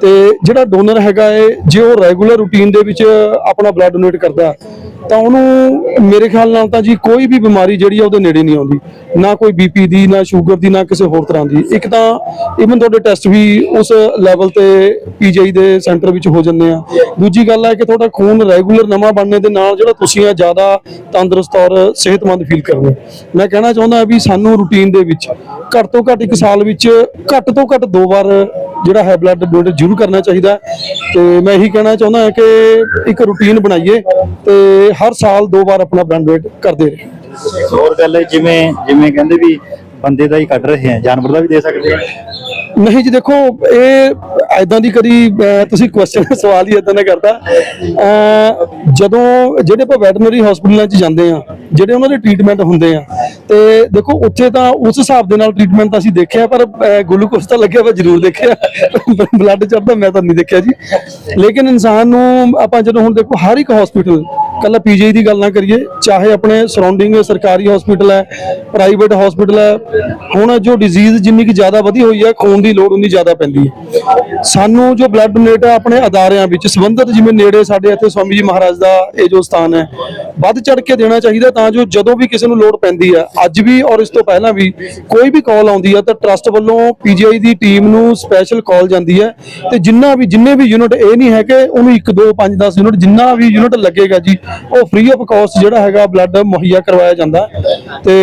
H: ਤੇ ਜਿਹੜਾ ਡੋਨਰ ਹੈਗਾ ਏ, ਜੇ ਉਹ ਰੈਗੂਲਰ ਰੂਟੀਨ ਦੇ ਵਿੱਚ ਆਪਣਾ ਬਲੱਡ ਡੋਨੇਟ ਕਰਦਾ ਤਾਂ ਉਹਨੂੰ ਮੇਰੇ ਖਿਆਲ ਨਾਲ ਤਾਂ ਜੀ ਕੋਈ ਵੀ ਬਿਮਾਰੀ ਜਿਹੜੀ ਆ ਉਹਦੇ ਨੇੜੇ ਨਹੀਂ ਆਉਂਦੀ। ਨਾ ਕੋਈ ਬੀਪੀ ਦੀ, ਨਾ ਸ਼ੂਗਰ ਦੀ, ਨਾ ਕਿਸੇ ਹੋਰ ਤਰ੍ਹਾਂ ਦੀ। ਇੱਕ ਤਾਂ ਇਵਨ ਤੁਹਾਡੇ ਟੈਸਟ ਵੀ ਉਸ ਲੈਵਲ ਤੇ ਪੀਜੀਆਈ ਦੇ ਸੈਂਟਰ ਵਿੱਚ ਹੋ ਜਾਂਦੇ ਆ। ਦੂਜੀ ਗੱਲ ਹੈ ਕਿ ਤੁਹਾਡਾ ਖੂਨ ਰੈਗੂਲਰ ਨਵਾਂ ਬਣਨੇ ਦੇ ਨਾਲ ਜਿਹੜਾ ਤੁਸੀਂ ਆ ਜ਼ਿਆਦਾ ਤੰਦਰੁਸਤ ਔਰ ਸਿਹਤਮੰਦ ਫੀਲ ਕਰੋਗੇ ਮੈਂ ਕਹਿਣਾ ਚਾਹੁੰਦਾ ਵੀ ਸਾਨੂੰ ਰੂਟੀਨ ਦੇ ਵਿੱਚ ਘੱਟ ਤੋਂ ਘੱਟ ਇੱਕ ਸਾਲ ਵਿੱਚ ਘੱਟ ਤੋਂ ਘੱਟ ਦੋ ਵਾਰ ਜਿਹੜਾ ਹੈ ਬਲੱਡ ਡੋਨੇਟ ਜ਼ਰੂਰ ਕਰਨਾ ਚਾਹੀਦਾ। ਹੈ। ਤੇ ਮੈਂ ਇਹੀ ਕਹਿਣਾ ਚਾਹੁੰਦਾ ਕਿ ਇੱਕ ਰੂਟੀਨ ਬਣਾਈਏ ਤੇ ਹਰ ਸਾਲ ਦੋ ਵਾਰ ਆਪਣਾ ਬਲੱਡ ਡੋਨੇਟ ਕਰਦੇ ਰਹੀਏ
A: ਹੋਰ ਗੱਲ ਹੈ ਜਿਵੇਂ ਜਿਵੇਂ ਕਹਿੰਦੇ ਵੀ ਬੰਦੇ ਦਾ ਹੀ ਕੱਢ ਰਹੇ ਆ ਜਾਨਵਰ ਦਾ ਵੀ ਦੇ ਸਕਦੇ ਆ।
H: ਨਹੀਂ ਜੀ ਦੇਖੋ ਇਹ ਐਦਾਂ ਦੀ ਕਦੀ ਤੁਸੀਂ ਕੁਐਸਚਨ ਸਵਾਲ ਹੀ ਐਦਾਂ ਦਾ ਕਰਦਾ। ਜਦੋਂ ਜਿਹੜੇ ਆਪਾਂ ਵੈਟਰਨਰੀ ਹਸਪੀਟਲਾਂ 'ਚ ਜਾਂਦੇ ਆ ਜਿਹੜੇ ਉਹਨਾਂ ਦੇ ਟ੍ਰੀਟਮੈਂਟ ਹੁੰਦੇ ਆ ਤੇ ਦੇਖੋ ਉੱਥੇ ਤਾਂ ਉਸ ਹਿਸਾਬ ਦੇ ਨਾਲ ਟ੍ਰੀਟਮੈਂਟ ਤਾਂ ਅਸੀਂ ਦੇਖਿਆ ਪਰ ਗਲੂਕੋਜ਼ ਤਾਂ ਲੱਗਿਆ ਵਾ ਜ਼ਰੂਰ ਦੇਖਿਆ। ਬਲੱਡ ਚੜਦਾ ਮੈਂ ਤਾਂ ਨਹੀਂ ਦੇਖਿਆ ਜੀ। ਲੇਕਿਨ ਇਨਸਾਨ ਨੂੰ ਆਪਾਂ ਜਦੋਂ ਹੁਣ ਦੇਖੋ ਹਰ ਇੱਕ ਹਸਪੀਟਲ ਕੱਲਾ ਪੀਜੀਆਈ ਦੀ ਗੱਲ ਨਾ ਕਰੀਏ, ਚਾਹੇ ਆਪਣੇ ਸਰਾਊਂਡਿੰਗ ਸਰਕਾਰੀ ਹਸਪੀਟਲ ਹੈ ਪ੍ਰਾਈਵੇਟ ਹਸਪੀਟਲ ਹੈ, ਹੁਣ ਜੋ ਡਿਜ਼ੀਜ਼ ਜਿੰਨੀ ਕਿ ਜ਼ਿਆਦਾ ਵਧੀ ਹੋਈ ਹੈ, ਖੂਨ ਦੀ ਲੋੜ ਉਨੀ ਜ਼ਿਆਦਾ ਪੈਂਦੀ ਹੈ। ਸਾਨੂੰ ਜੋ ਬਲੱਡ ਡੋਨੇਟ ਹੈ ਆਪਣੇ ਅਦਾਰਿਆਂ ਵਿੱਚ, ਸੰਬੰਧਿਤ ਜਿਵੇਂ ਨੇੜੇ ਸਾਡੇ ਇੱਥੇ ਸਵਾਮੀ ਜੀ ਮਹਾਰਾਜ ਦਾ ਇਹ ਜੋ ਸਥਾਨ ਹੈ, ਵੱਧ ਚੜ ਕੇ ਦੇਣਾ ਚਾਹੀਦਾ ਤਾਂ ਜੋ ਜਦੋਂ ਵੀ ਕਿਸੇ ਨੂੰ ਲੋੜ ਪੈਂਦੀ ਹੈ, ਅੱਜ ਵੀ ਔਰ ਇਸ ਤੋਂ ਪਹਿਲਾਂ ਵੀ ਕੋਈ ਵੀ ਕਾਲ ਆਉਂਦੀ ਹੈ ਤਾਂ ਟਰਸਟ ਵੱਲੋਂ ਪੀਜੀਆਈ ਦੀ ਟੀਮ ਨੂੰ ਸਪੈਸ਼ਲ ਕਾਲ ਜਾਂਦੀ ਹੈ ਤੇ ਜਿੰਨਾ ਵੀ, ਜਿੰਨੇ ਵੀ ਯੂਨਿਟ ਇਹ ਨਹੀਂ ਹੈ ਕਿ ਉਹਨੂੰ 1 2 5 10 ਯੂਨਿਟ ਜਿੰਨਾ ਵੀ ਯੂਨਿਟ ਲੱਗੇਗਾ ਜੀ ਉਹ ਫ੍ਰੀ ਆਫ ਕਾਸਟ ਜਿਹੜਾ ਹੈਗਾ ਬਲੱਡ ਮੁਹੱਈਆ ਕਰਵਾਇਆ ਜਾਂਦਾ। ਤੇ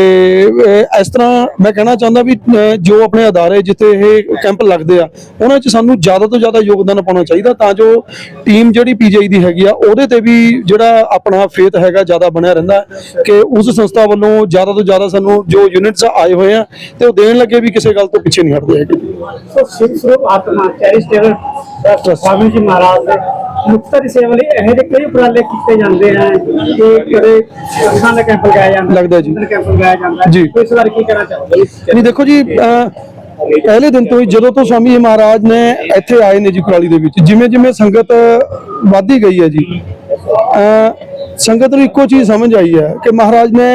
H: ਇਸ ਤਰ੍ਹਾਂ ਮੈਂ ਕਹਿਣਾ ਚਾਹੁੰਦਾ ਵੀ ਜੋ ਆਪਣੇ ਅਦਾਰੇ ਜਿੱਥੇ ਇਹ ਕੈਂਪ ਲੱਗਦੇ ਆ, ਉਹਨਾਂ 'ਚ ਸਾਨੂੰ ਜ਼ਿਆਦਾ ਤੋਂ ਜ਼ਿਆਦਾ ਯੋਗਦਾਨ ਪਾਉਣਾ ਚਾਹੀਦਾ ਤਾਂ ਜੋ ਟੀਮ ਜਿਹੜੀ ਪੀਜੀਆਈ ਦੀ ਹੈਗੀ ਆ, ਉਹਦੇ ਤੇ ਵੀ ਜਿਹੜਾ ਆਪਣਾ ਫੇਥ ਹੈਗਾ ਜ਼ਿਆਦਾ ਬਣਿਆ ਰਹਿੰਦਾ ਕਿ ਉਸ ਸੰਸਥਾ ਵੱਲੋਂ ਜ਼ਿਆਦਾ ਤੋਂ ਜ਼ਿਆਦਾ ਸਾਨੂੰ ਜੋ ਯੂਨਿਟਸ ਆਏ ਹੋਏ ਆ ਤੇ ਉਹ ਦੇਣ ਲੱਗੇ ਵੀ ਕਿਸੇ ਗੱਲ ਤੋਂ ਪਿੱਛੇ ਨਹੀਂ ਹਟਦੇ ਹੈਗੇ।
I: ਸੋ ਸਿੱਖ ਆਤਮਾ ਚੈਰੀਟੇਬਲ ਟਰਸਟ ਸਵਾਮੀ ਜੀ ਮਹਾਰਾਜ ਦੇ ਮੁਕਤਰ ਦੀ ਸੇਵਾ ਲਈ ਇਹੋ ਜਿਹੇ ਕਈ ਉਪਰਾਲੇ ਕੀਤੇ ਜਾਂਦੇ ਆ ਕਿ ਕਦੇ ਅੱਖਾਂ ਦਾ ਕੈਂਪ ਲਗਾਇਆ ਜਾਂਦਾ
H: ਲੱਗਦਾ ਜੀ।
I: ਕੈਂਪ ਲਗਾਇਆ ਜਾਂਦਾ
H: ਜੀ।
I: ਇਸ ਬਾਰੇ ਕੀ ਕਹਿਣਾ ਚਾਹੋਗੇ
H: ਨਹੀਂ ਦੇਖੋ ਜੀ ਅਹ, ਪਹਿਲੇ ਦਿਨ ਤੋਂ ਹੀ ਜਦੋਂ ਤੋਂ ਸਵਾਮੀ ਜੀ ਮਹਾਰਾਜ ਨੇ ਇੱਥੇ ਆਏ ਨੇ ਜੀ ਕੁਰਾਲੀ ਦੇ ਵਿੱਚ ਜਿਵੇਂ ਜਿਵੇਂ ਸੰਗਤ ਵੱਧਦੀ ਗਈ ਹੈ ਜੀ ਅਹ, ਸੰਗਤ ਨੂੰ ਇੱਕੋ ਚੀਜ਼ ਸਮਝ ਆਈ ਹੈ ਕਿ ਮਹਾਰਾਜ ਨੇ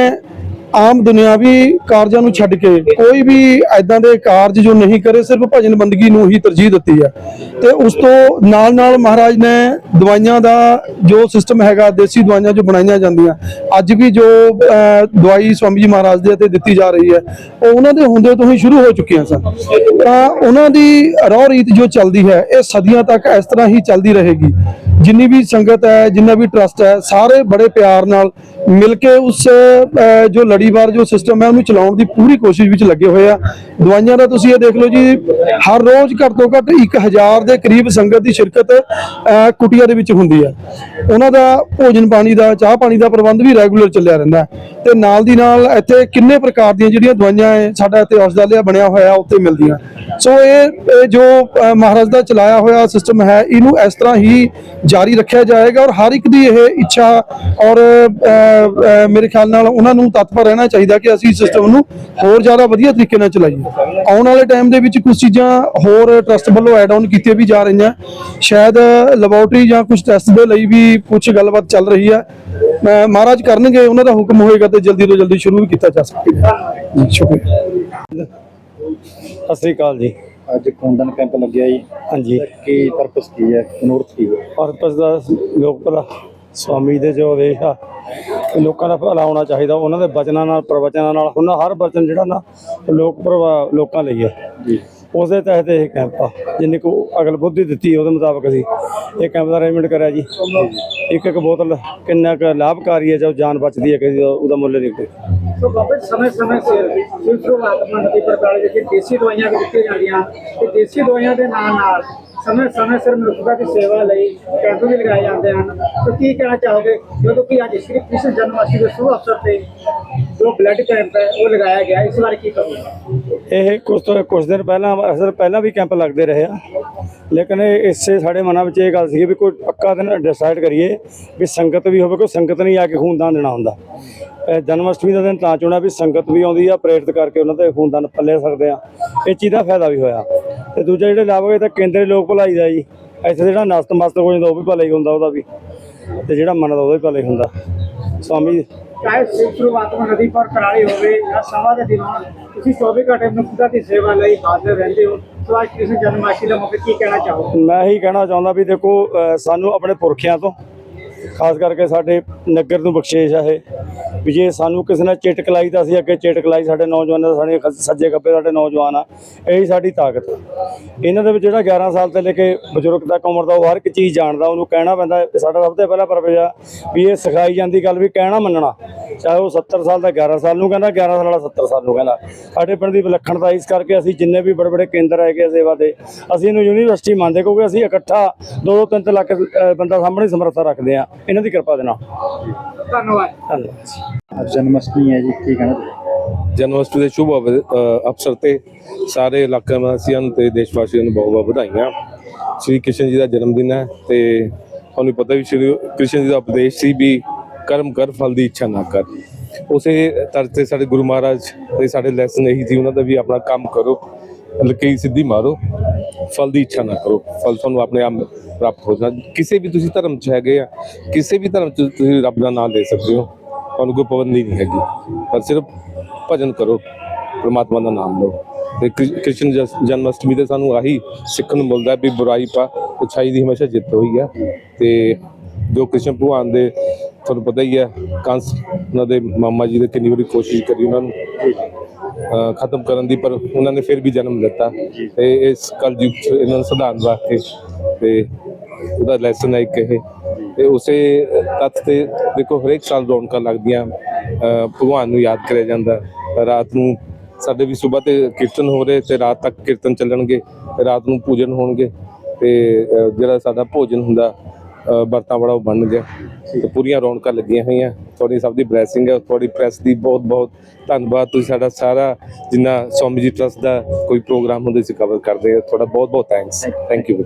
H: ਆਮ ਦੁਨਿਆਵੀ ਕਾਰਜਾਂ ਨੂੰ ਛੱਡ ਕੇ ਕੋਈ ਵੀ ਐਦਾਂ ਦੇ ਕਾਰਜ ਜੋ ਨਹੀਂ ਕਰੇ, ਸਿਰਫ ਭਜਨ ਬੰਦਗੀ ਨੂੰ ਹੀ ਤਰਜੀਹ ਦਿੱਤੀ ਹੈ। ਤੇ ਉਸ ਤੋਂ ਨਾਲ ਨਾਲ ਮਹਾਰਾਜ ਨੇ ਦਵਾਈਆਂ ਦਾ ਜੋ ਸਿਸਟਮ ਹੈਗਾ, ਦੇਸੀ ਦਵਾਈਆਂ ਜੋ ਬਣਾਈਆਂ ਜਾਂਦੀਆਂ, ਅੱਜ ਵੀ ਜੋ ਦਵਾਈ ਸਵਾਮੀ ਜੀ ਮਹਾਰਾਜ ਦੇ ਤੇ ਦਿੱਤੀ ਜਾ ਰਹੀ ਹੈ, ਉਹ ਉਹਨਾਂ ਦੇ ਹੁੰਦੇ ਤੋਂ ਹੀ ਸ਼ੁਰੂ ਹੋ ਚੁੱਕੀਆਂ ਸਨ। ਤਾਂ ਉਹਨਾਂ ਦੀ ਰੋਹ ਰੀਤ ਜੋ ਚੱਲਦੀ ਹੈ, ਇਹ ਸਦੀਆਂ ਤੱਕ ਇਸ ਤਰ੍ਹਾਂ ਹੀ ਚੱਲਦੀ ਰਹੇਗੀ। ਜਿੰਨੀ ਵੀ ਸੰਗਤ ਹੈ, ਜਿੰਨਾ ਵੀ ਟਰਸਟ ਹੈ, ਸਾਰੇ ਬੜੇ ਪਿਆਰ ਨਾਲ ਮਿਲ ਕੇ ਉਸ ਜੋ ਲੜੀਵਾਰ ਜੋ ਸਿਸਟਮ ਹੈ, ਉਹਨੂੰ ਚਲਾਉਣ ਦੀ ਪੂਰੀ ਕੋਸ਼ਿਸ਼ ਵਿੱਚ ਲੱਗੇ ਹੋਏ ਆ। ਦਵਾਈਆਂ ਦਾ ਤੁਸੀਂ ਇਹ ਦੇਖ ਲਓ ਜੀ, ਹਰ ਰੋਜ਼ ਘੱਟ ਤੋਂ ਘੱਟ 1000 ਦੇ ਕਰੀਬ ਸੰਗਤ ਦੀ ਸ਼ਿਰਕਤ ਕੁਟੀਆਂ ਦੇ ਵਿੱਚ ਹੁੰਦੀ ਹੈ ਉਹਨਾਂ ਦਾ ਭੋਜਨ ਪਾਣੀ ਦਾ, ਚਾਹ ਪਾਣੀ ਦਾ ਪ੍ਰਬੰਧ ਵੀ ਰੈਗੂਲਰ ਚੱਲਿਆ ਰਹਿੰਦਾ ਹੈ। ਤੇ ਨਾਲ ਦੀ ਨਾਲ ਇੱਥੇ ਕਿੰਨੇ ਪ੍ਰਕਾਰ ਦੀਆਂ ਜਿਹੜੀਆਂ ਦਵਾਈਆਂ ਹੈ ਸਾਡਾ ਇੱਥੇ ਹਸਪਤਾਲਿਆ ਬਣਿਆ ਹੋਇਆ ਉੱਥੇ ਮਿਲਦੀਆਂ। ਸੋ ਇਹ ਇਹ ਜੋ ਮਹਾਰਾਜ ਦਾ ਚਲਾਇਆ ਹੋਇਆ ਸਿਸਟਮ ਹੈ, ਇਹਨੂੰ ਇਸ ਤਰ੍ਹਾਂ ਹੀ ਜਾਰੀ ਰੱਖਿਆ ਜਾਏਗਾ ਔਰ ਹਰ ਇੱਕ ਦੀ ਇਹ ਇੱਛਾ ਔਰ ਮੇਰੇ ਖਿਆਲ ਨਾਲ ਉਹਨਾਂ ਨੂੰ ਤਤਪਰ ਰਹਿਣਾ ਚਾਹੀਦਾ ਕਿ ਅਸੀਂ ਸਿਸਟਮ ਨੂੰ ਹੋਰ ਜ਼ਿਆਦਾ ਵਧੀਆ ਤਰੀਕੇ ਨਾਲ ਚਲਾਈਏ। ਆਉਣ ਵਾਲੇ ਟਾਈਮ ਦੇ ਵਿੱਚ ਕੁਝ ਚੀਜ਼ਾਂ ਹੋਰ ਟਰਸਟ ਵੱਲੋਂ ਐਡ ਆਨ ਕੀਤੀਆਂ ਵੀ ਜਾ ਰਹੀਆਂ। ਸ਼ਾਇਦ ਲੈਬੋਰਟਰੀ ਜਾਂ ਕੁਝ ਟੈਸਟ ਦੇ ਲਈ ਵੀ ਕੁਝ ਗੱਲਬਾਤ ਚੱਲ ਰਹੀ ਹੈ। ਮਹਾਰਾਜ ਕਰਨਗੇ ਉਹਨਾਂ ਦਾ ਹੁਕਮ ਹੋਏਗਾ ਤੇ ਜਲਦੀ ਤੋਂ ਜਲਦੀ ਸ਼ੁਰੂ ਵੀ ਕੀਤਾ ਜਾ ਸਕੇਗਾ ਜੀ, ਸ਼ੁਕਰੀਆ।
J: ਸਤਿ ਸ੍ਰੀ ਅਕਾਲ ਜੀ।
A: ਅੱਜ ਖੂਨਦਾਨ ਕੈਂਪ ਲੱਗਿਆ ਜੀ।
J: ਹਾਂਜੀ।
A: ਕੀ ਪਰਪਸ ਕੀ ਹੈ? ਕਨੋਰਥ ਕੀ ਹੈ?
J: ਪਰਪਸ ਦਾ ਲੋਕ ਭਲਾ। ਸਵਾਮੀ ਦੇ ਜੋ ਆਦੇਸ਼ ਆ ਲੋਕਾਂ ਦਾ ਭਲਾ ਹੋਣਾ ਚਾਹੀਦਾ ਉਹਨਾਂ ਦੇ ਬਚਨਾਂ ਨਾਲ ਪ੍ਰਵਚਨਾਂ ਨਾਲ ਉਹਨਾਂ ਹਰ ਬਚਨ ਜਿਹੜਾ ਨਾ ਲੋਕ ਪ੍ਰਭਾ ਲੋਕਾਂ ਲਈ ਹੈ
A: ਜੀ।
J: ਉਸ ਦੇ ਤਹਿਤ ਇਹ ਕੈਂਪ ਆ ਜਿੰਨੀ ਕੋ ਅਗਲ ਬੁੱਧੀ ਦਿੱਤੀ ਉਹਦੇ ਮੁਤਾਬਕ ਅਸੀਂ ਇਹ ਕੈਂਪ ਦਾ ਅਰੇਂਜਮੈਂਟ ਕਰਿਆ ਜੀ। ਇੱਕ ਇੱਕ ਬੋਤਲ ਕਿੰਨਾ ਕੁ ਲਾਭਕਾਰੀ ਹੈ ਜੋ ਜਾਨ ਬਚਦੀ ਹੈ ਕਿਸੇ ਦਾ ਉਹਦਾ ਮੁੱਲ ਨਹੀਂ ਕੋਈ।
I: ਸੋ ਬਾਬਾ ਜੀ, ਸਮੇਂ ਸਮੇਂ ਸਿਰ ਸਿਰ ਸ਼ੁਰੂਆਤਮਾ ਨਦੀ ਪ੍ਰਕਾਲ ਵਿੱਚ ਦੇਸੀ ਦਵਾਈਆਂ ਦਿੱਤੀਆਂ ਜਾਂਦੀਆਂ ਤੇ ਦੇਸੀ ਦਵਾਈਆਂ ਦੇ ਨਾਲ ਨਾਲ ਸਮੇਂ ਸਮੇਂ ਸਿਰ ਮਨੁੱਖਤਾ ਦੀ ਸੇਵਾ ਲਈ ਕੈਂਪ ਵੀ ਲਗਾਏ ਜਾਂਦੇ ਹਨ। ਸੋ ਕੀ ਕਹਿਣਾ ਚਾਹੋਗੇ? ਜਦੋਂ ਕਿ ਅੱਜ ਸ੍ਰੀ ਕ੍ਰਿਸ਼ਨ ਜਨਮਾਸ਼ਟਮੀ ਦੇ ਸ਼ੁਭ ਅਵਸਰ ਤੇ ਜੋ ਬਲੱਡ ਕੈਂਪ ਹੈ, ਉਹ ਲਗਾਇਆ ਗਿਆ, ਇਸ ਬਾਰੇ ਕੀ ਕਹੋਗੇ?
J: ਇਹ ਕੁਝ ਤੋਂ ਕੁਝ ਦਿਨ ਪਹਿਲਾਂ, ਅਸਲ ਪਹਿਲਾਂ ਵੀ ਕੈਂਪ ਲੱਗਦੇ ਰਹੇ ਆ। ਲੇਕਿਨ ਇਸੇ ਸਾਡੇ ਮਨਾਂ ਵਿੱਚ ਇਹ ਗੱਲ ਸੀ ਵੀ ਕੋਈ ਪੱਕਾ ਦਿਨ ਡਿਸਾਈਡ ਕਰੀਏ ਵੀ ਸੰਗਤ ਵੀ ਹੋਵੇ, ਕੋਈ ਸੰਗਤ ਨਹੀਂ ਆ ਕੇ ਖੂਨਦਾਨ ਦੇਣਾ ਹੁੰਦਾ। ਜਨਮ ਅਸ਼ਟਮੀ ਦਾ ਦਿਨ ਤਾਂ ਚੁਣਿਆ ਵੀ ਸੰਗਤ ਵੀ ਆਉਂਦੀ ਆ, ਪ੍ਰੇਰਿਤ ਕਰਕੇ ਉਹਨਾਂ ਤੇ ਖੂਨਦਾਨ ਪੱਲੇ ਸਕਦੇ ਆ। ਇਹ ਚੀਜ਼ ਦਾ ਫਾਇਦਾ ਵੀ ਹੋਇਆ। ਤੇ ਦੂਜਾ ਜਿਹੜੇ ਲਾਭ ਤਾਂ ਕੇਂਦਰੀ ਲੋਕ ਭਲਾਈ ਦਾ ਜੀ। ਇੱਥੇ ਜਿਹੜਾ ਨਸਤ ਮਸਤ ਹੋ ਜਾਂਦਾ ਉਹ ਵੀ ਭਲਾ ਹੀ ਹੁੰਦਾ ਉਹਦਾ ਵੀ। ਤੇ ਜਿਹੜਾ ਮੰਨਦਾ ਉਹਦਾ ਵੀ ਭਲਾ ਹੀ ਹੁੰਦਾ। ਸਵਾਮੀ
I: ਚਾਹੇ ਸ੍ਰੀ ਸ਼ੁਰੂਆਤਮਾ ਨਦੀ ਪਰ ਕਰਾਲੀ ਹੋਵੇ ਜਾਂ ਸਮਾਂ ਦੇ ਦਿਨ ਤੁਸੀਂ 24 ਘੰਟੇ ਮਨੁੱਖਤਾ ਦੀ ਸੇਵਾ ਲਈ ਹਾਜ਼ਰ ਰਹਿੰਦੇ ਹੋ। ਸੋ ਅੱਜ ਜਨਮਾਸ਼ਟਮੀ ਦੇ ਮੌਕੇ ਕੀ ਕਹਿਣਾ ਚਾਹੋਗੇ?
J: ਮੈਂ ਇਹੀ ਕਹਿਣਾ ਚਾਹੁੰਦਾ ਵੀ ਦੇਖੋ ਸਾਨੂੰ ਆਪਣੇ ਪੁਰਖਿਆਂ ਤੋਂ ਖਾਸ ਕਰਕੇ ਸਾਡੇ ਨਗਰ ਨੂੰ ਬਖਸ਼ੇਸ਼ ਆ ਇਹ, ਵੀ ਜੇ ਸਾਨੂੰ ਕਿਸੇ ਨੇ ਚਿਟਕ ਲਾਈ ਤਾਂ ਅਸੀਂ ਅੱਗੇ ਚਿਟਕ ਲਾਈ, ਸਾਡੇ ਨੌਜਵਾਨਾਂ ਦਾ ਸਾਡੇ ਸੱਜੇ ਖੱਬੇ ਸਾਡੇ ਨੌਜਵਾਨ ਆ, ਇਹੀ ਸਾਡੀ ਤਾਕਤ ਆ। ਇਹਨਾਂ ਦੇ ਵਿੱਚ ਜਿਹੜਾ 11 ਸਾਲ ਤੋਂ ਲੈ ਕੇ ਬਜ਼ੁਰਗ ਤੱਕ ਉਮਰ ਦਾ, ਉਹ ਹਰ ਇੱਕ ਚੀਜ਼ ਜਾਣਦਾ, ਉਹਨੂੰ ਕਹਿਣਾ ਪੈਂਦਾ ਸਾਡਾ ਸਭ ਤੋਂ ਪਹਿਲਾ ਪਰਪਸ ਆ, ਵੀ ਇਹ ਸਿਖਾਈ ਜਾਂਦੀ ਗੱਲ ਵੀ ਕਹਿਣਾ ਮੰਨਣਾ। ਚਾਹੇ ਉਹ 70 ਸਾਲ ਦਾ 11 ਸਾਲ ਨੂੰ ਕਹਿੰਦਾ 11 ਸਾਲ ਵਾਲਾ 70 ਸਾਲ ਨੂੰ ਕਹਿੰਦਾ। ਸਾਡੇ ਪਿੰਡ ਦੀ ਵਿਲੱਖਣਤਾ ਇਸ ਕਰਕੇ ਅਸੀਂ ਜਿੰਨੇ ਵੀ ਬੜੇ ਬੜੇ ਕੇਂਦਰ ਹੈਗੇ ਆ ਸੇਵਾ ਦੇ, ਅਸੀਂ ਇਹਨੂੰ ਯੂਨੀਵਰਸਿਟੀ ਮੰਨਦੇ ਕਿਉਂਕਿ ਅਸੀਂ ਇਕੱਠਾ 2-2 3 ਲੱਖ ਬੰਦਾ ਸਾਹਮਣੇ ਸਮਰੱਥਾ ਰੱਖਦੇ ਆ। ਇਹਨਾਂ ਦੀ ਕਿਰਪਾ ਦੇ ਨਾਲ।
I: ਧੰਨਵਾਦ।
J: ਧੰਨਵਾਦ। ਜੀ
A: ਅੱਜ ਜਨਮ ਅਸ਼ਟਮੀ ਹੈ ਜੀ ਕੀ ਕਹਿਣਾ ਤੁਸੀਂ
G: ਦੇ ਸ਼ੁਭ ਅਵਸਰ ਤੇ ਸਾਰੇ ਇਲਾਕਾ ਵਾਸੀਆਂ ਤੇ ਦੇਸ਼ ਵਾਸੀਆਂ ਨੂੰ ਬਹੁਤ ਬਹੁਤ ਵਧਾਈਆਂ। ਸ੍ਰੀ ਕ੍ਰਿਸ਼ਨ ਜੀ ਦਾ ਜਨਮ ਦਿਨ ਹੈ ਤੇ ਤੁਹਾਨੂੰ ਪਤਾ ਵੀ ਸ੍ਰੀ ਕ੍ਰਿਸ਼ਨ ਜੀ ਦਾ ਉਪਦੇਸ਼ ਸੀ ਵੀ ਕਰਮ ਕਰ ਫਲ ਦੀ ਇੱਛਾ ਨਾ ਕਰ। ਉਸੇ ਤਰ੍ਹਾਂ ਤੇ ਸਾਡੇ ਗੁਰੂ ਮਹਾਰਾਜ ਦੇ ਸਾਡੇ ਲੈਸਨ ਇਹੀ ਸੀ ਉਹਨਾਂ ਦਾ ਵੀ ਆਪਣਾ ਕੰਮ ਕਰੋ। ਲਕਈ ਸਿੱਧੀ ਮਾਰੋ, ਫਲ ਦੀ ਇੱਛਾ ਨਾ ਕਰੋ, ਫਲ ਤੁਹਾਨੂੰ ਆਪਣੇ ਆਪ ਪ੍ਰਾਪਤ ਹੋ ਜਾਣਾ। ਕਿਸੇ ਵੀ ਤੁਸੀਂ ਧਰਮ 'ਚ ਹੈਗੇ ਆ, ਕਿਸੇ ਵੀ ਧਰਮ 'ਚ ਤੁਸੀਂ ਰੱਬ ਦਾ ਨਾਮ ਲੈ ਸਕਦੇ ਹੋ, ਤੁਹਾਨੂੰ ਕੋਈ ਪਾਬੰਦੀ ਨਹੀਂ ਹੈਗੀ। ਪਰ ਸਿਰਫ ਭਜਨ ਕਰੋ, ਪਰਮਾਤਮਾ ਦਾ ਨਾਮ ਲਓ। ਤੇ ਕ੍ਰਿਸ਼ਨ ਜਨਮ ਅਸ਼ਟਮੀ ਤੇ ਸਾਨੂੰ ਆਹੀ ਸਿੱਖਣ ਨੂੰ ਮਿਲਦਾ ਵੀ ਬੁਰਾਈ ਪਾ ਅੱਛਾਈ ਦੀ ਹਮੇਸ਼ਾ ਜਿੱਤ ਹੋਈ ਆ। ਤੇ ਜੋ ਕ੍ਰਿਸ਼ਨ ਭਗਵਾਨ ਦੇ, ਤੁਹਾਨੂੰ ਪਤਾ ਹੀ ਹੈ ਕੰਸ ਉਹਨਾਂ ਦੇ ਮਾਮਾ ਜੀ ਨੇ ਕਿੰਨੀ ਵਾਰੀ ਕੋਸ਼ਿਸ਼ ਕਰੀ ਉਹਨਾਂ ਨੂੰ। ਖਤਮ ਕਰਨ ਦੀ, ਪਰ ਉਹਨਾਂ ਨੇ ਫਿਰ ਵੀ ਜਨਮ ਲਿੱਤਾ ਤੇ ਇਸ ਕਲਯੁਗ ਚ ਇਹਨਾਂ ਨੂੰ ਸੁਧਾਰਨ ਵਾਸਤੇ ਤੇ ਉਹਦਾ ਲੈਸਨ ਹੈ ਇੱਕ ਇਹ। ਤੇ ਉਸੇ ਤੱਥ ਤੇ ਦੇਖੋ, ਹਰੇਕ ਸਾਲ ਰੌਣਕਾਂ ਲੱਗਦੀਆਂ ਭਗਵਾਨ ਨੂੰ ਯਾਦ ਕਰਿਆ ਜਾਂਦਾ। ਰਾਤ ਨੂੰ ਸਾਡੇ ਵੀ ਸਵੇਰ ਤੇ ਕੀਰਤਨ ਹੋ ਰਹੇ ਤੇ ਰਾਤ ਤੱਕ ਕੀਰਤਨ ਚੱਲਣਗੇ, ਰਾਤ ਨੂੰ ਪੂਜਨ ਹੋਣਗੇ। ਤੇ ਜਿਹੜਾ ਸਾਡਾ ਭੋਜਨ ਹੁੰਦਾ ਵਰਤਾਂ ਵਾਲਾ ਉਹ ਬਣ ਗਿਆ। ਤੇ ਪੂਰੀਆਂ ਰੌਣਕਾਂ ਲੱਗੀਆਂ ਹੋਈਆਂ। ਤੁਹਾਡੀ ਸਭ ਦੀ ਬਲੇਸਿੰਗ ਹੈ, ਤੁਹਾਡੀ ਪ੍ਰੈਸ ਦੀ ਬਹੁਤ ਬਹੁਤ ਧੰਨਵਾਦ। ਤੁਸੀਂ ਸਾਡਾ ਸਾਰਾ ਜਿੰਨਾ ਸਵਾਮੀ ਜੀ ਟਰਸਟ ਦਾ ਕੋਈ ਪ੍ਰੋਗਰਾਮ ਹੁੰਦੇ ਸੀ ਕਵਰ ਕਰਦੇ ਹੋ ਤੁਹਾਡਾ ਬਹੁਤ ਬਹੁਤ ਥੈਂਕਸ ਥੈਂਕ ਯੂ